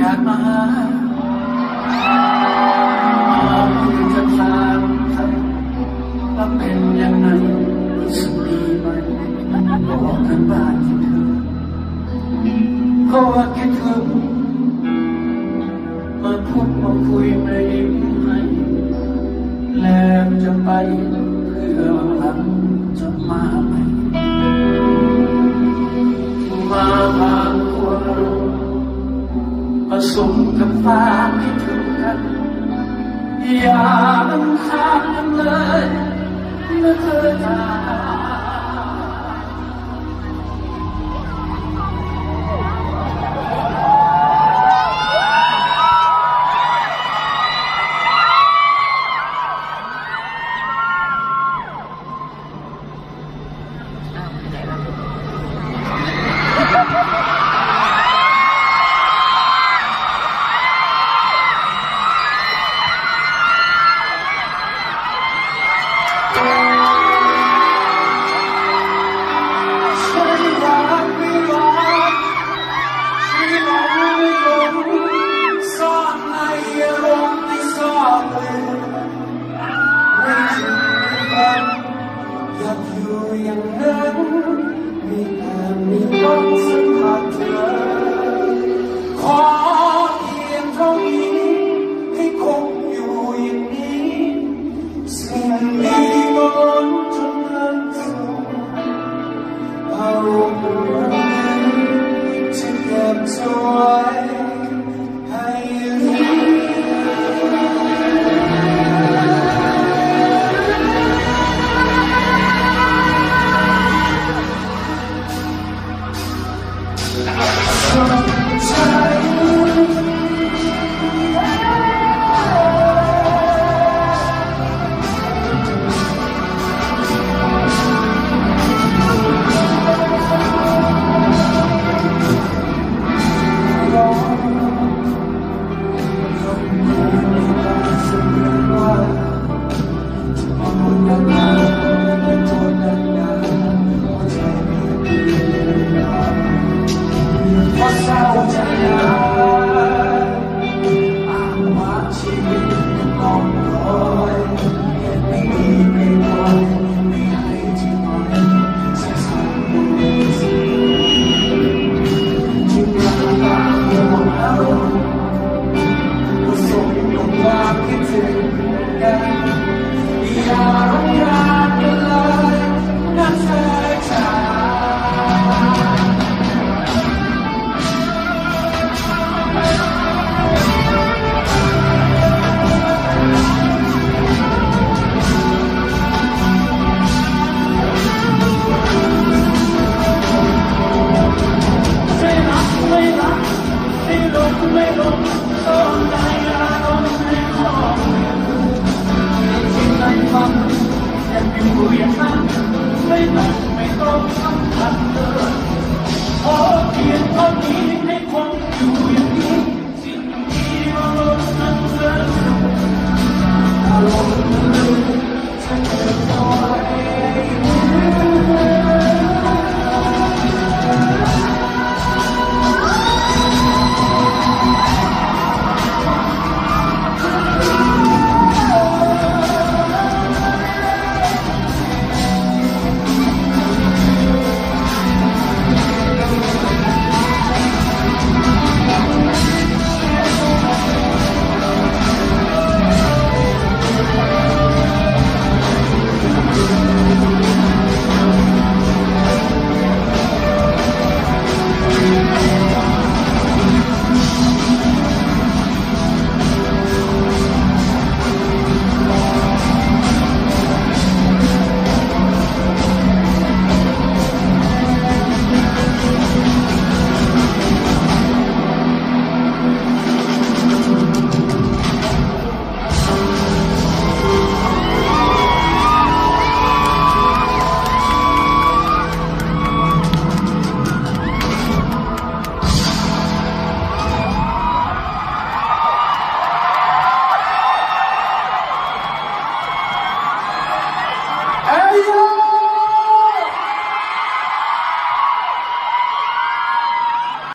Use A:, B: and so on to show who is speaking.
A: อยากมาหามาคุยกันสามคำว่าเป็นยังไงรู้สึกดีไหมบอกกันบ้านที่เธอเพราะว่าคิดถึงมาพูดมาคุยไม่ยิ้มให้แล้วจะไปเพื่อหลังจะมาไหมมาบา สมกับความคิดถึงกันอย่าบังคับกันเลยนะเธอจ้าฉั ไม่ต้องไม่ต้อง